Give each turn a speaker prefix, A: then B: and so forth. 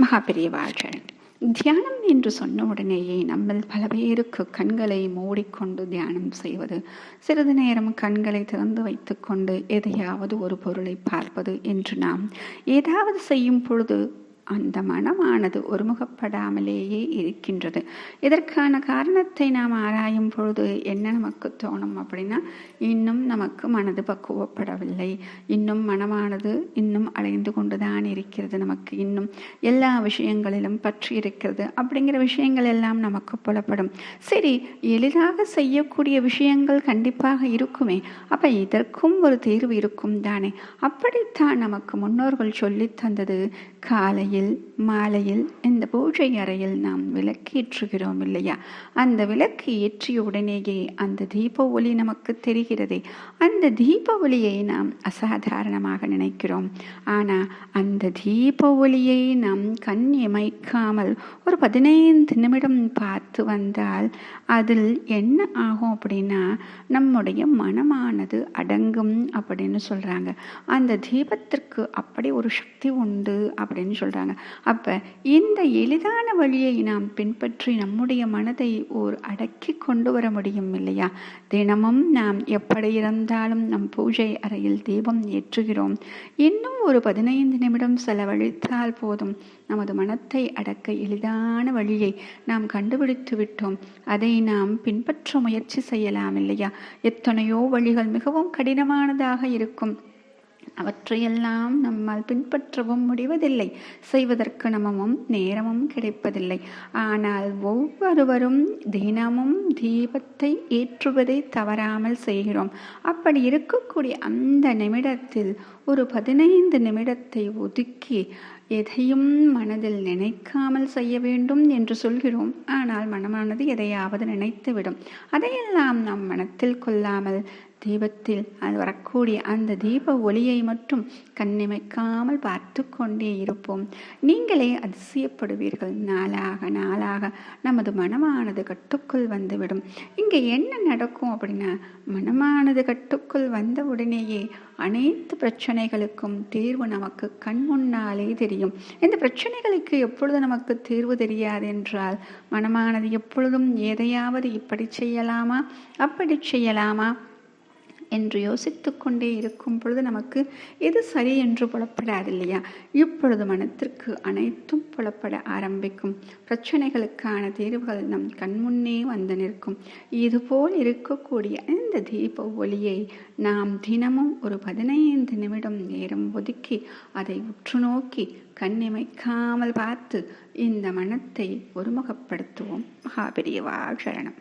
A: மகாபெரியவாழ்கள் தியானம் என்று சொன்ன உடனேயே நம்மில் பல பேருக்கு கண்களை மூடிக்கொண்டு தியானம் செய்வது சிறிது நேரம் கண்களை திறந்து வைத்துக்கொண்டு எதையாவது ஒரு பொருளை பார்ப்பது என்று நாம் ஏதாவது செய்யும் பொழுது அந்த மனமானது ஒருமுகப்படாமலேயே இருக்கின்றது. இதற்கான காரணத்தை நாம் ஆராயும் பொழுது என்ன நமக்கு தோணும் அப்படின்னா இன்னும் நமக்கு மனது பக்குவப்படவில்லை. இன்னும் மனமானது இன்னும் அலைந்து கொண்டுதான் இருக்கிறது. நமக்கு இன்னும் எல்லா விஷயங்களிலும் பற்றி இருக்கிறது அப்படிங்கிற விஷயங்கள் எல்லாம் நமக்கு புலப்படும். சரி எளிதாக செய்யக்கூடிய விஷயங்கள் கண்டிப்பாக இருக்குமே. அப்ப இதற்கும் ஒரு தீர்வு இருக்கும் தானே. அப்படித்தான் நமக்கு முன்னோர்கள் சொல்லி தந்தது. காலையில் மாலையில் இந்த பூஜை அறையில் நாம் விளக்கேற்றுகிறோம் இல்லையா? அந்த விளக்கு ஏற்றிய உடனேயே அந்த தீப ஒளி நமக்கு தெரிகிறதே. அந்த தீப ஒளியை நாம் அசாதாரணமாக நினைக்கிறோம். ஆனால் அந்த தீப ஒளியை நாம் கண் இமைக்காமல் ஒரு பதினைந்து நிமிடம் பார்த்து வந்தால் அதில் என்ன ஆகும் அப்படின்னா நம்முடைய மனமானது அடங்கும் அப்படின்னு சொல்கிறாங்க அந்த தீபத்திற்கு அப்படி ஒரு சக்தி உண்டு அப்படின்னு சொல்கிறாங்க சொல்கிறாங்க அப்போ இந்த எளிதான வழியை நாம் பின்பற்றி நம்முடைய மனதை ஓர் அடக்கி கொண்டு வர முடியும் இல்லையா? தினமும் நாம் எப்படி இருந்தாலும் நம் பூஜை அறையில் தீபம் ஏற்றுகிறோம். இன்னும் ஒரு பதினைந்து நிமிடம் செலவழித்தால் போதும். நமது மனத்தை அடக்க எளிதான வழியை நாம் கண்டுபிடித்து விட்டோம். அதை நாம் பின்பற்ற முயற்சி செய்யலாம் இல்லையா? எத்தனையோ வழிகள் மிகவும் கடினமானதாக இருக்கும். அவற்றையெல்லாம் நம்மால் பின்பற்றவும் முடிவதில்லை. செய்வதற்கு நமமும் நேரமும் கிடைப்பதில்லை. ஆனால் ஒவ்வொருவரும் தினமும் தீபத்தை ஏற்றுவதை தவறாமல் செய்கிறோம். அப்படி இருக்கக்கூடிய அந்த நிமிடத்தில் ஒரு பதினைந்து நிமிடத்தை ஒதுக்கி எதையும் மனதில் நினைக்காமல் செய்ய வேண்டும் என்று சொல்கிறோம். ஆனால் மனமானது எதையாவது நினைத்துவிடும். அதையெல்லாம் நாம் மனத்தில் கொள்ளாமல் தீபத்தில் அது வரக்கூடிய அந்த தீப ஒளியை மட்டும் கண்ணிமைக்காமல் பார்த்து கொண்டே இருப்போம். நீங்களே அதிசயப்படுவீர்கள். நாளாக நாளாக நமது மனமானது கட்டுக்குள் வந்துவிடும். இங்கே என்ன நடக்கும் அப்படின்னா மனமானது கட்டுக்குள் வந்த உடனேயே அனைத்து பிரச்சனைகளுக்கும் தீர்வு நமக்கு கண் முன்னாலே தெரியும். இந்த பிரச்சனைகளுக்கு எப்பொழுது நமக்கு தீர்வு தெரியாது என்றால் மனமானது எப்பொழுதும் எதையாவது இப்படி செய்யலாமா? அப்படி செய்யலாமா? என்று யோசித்து கொண்டே இருக்கும் பொழுது நமக்கு எது சரி என்று புலப்படாது இல்லையா இப்பொழுது மனத்திற்கு அனைத்தும் புலப்பட ஆரம்பிக்கும். பிரச்சனைகளுக்கான தீர்வுகள் நம் கண்முன்னே வந்து நிற்கும். இதுபோல் இருக்கக்கூடிய இந்த தீப ஒளியை நாம் தினமும் ஒரு பதினைந்து நிமிடம் நேரம் ஒதுக்கி அதை உற்று நோக்கி கண்ணிமைக்காமல் பார்த்து இந்த மனத்தை ஒருமுகப்படுத்துவோம். மகாபெரியவா சரணம்.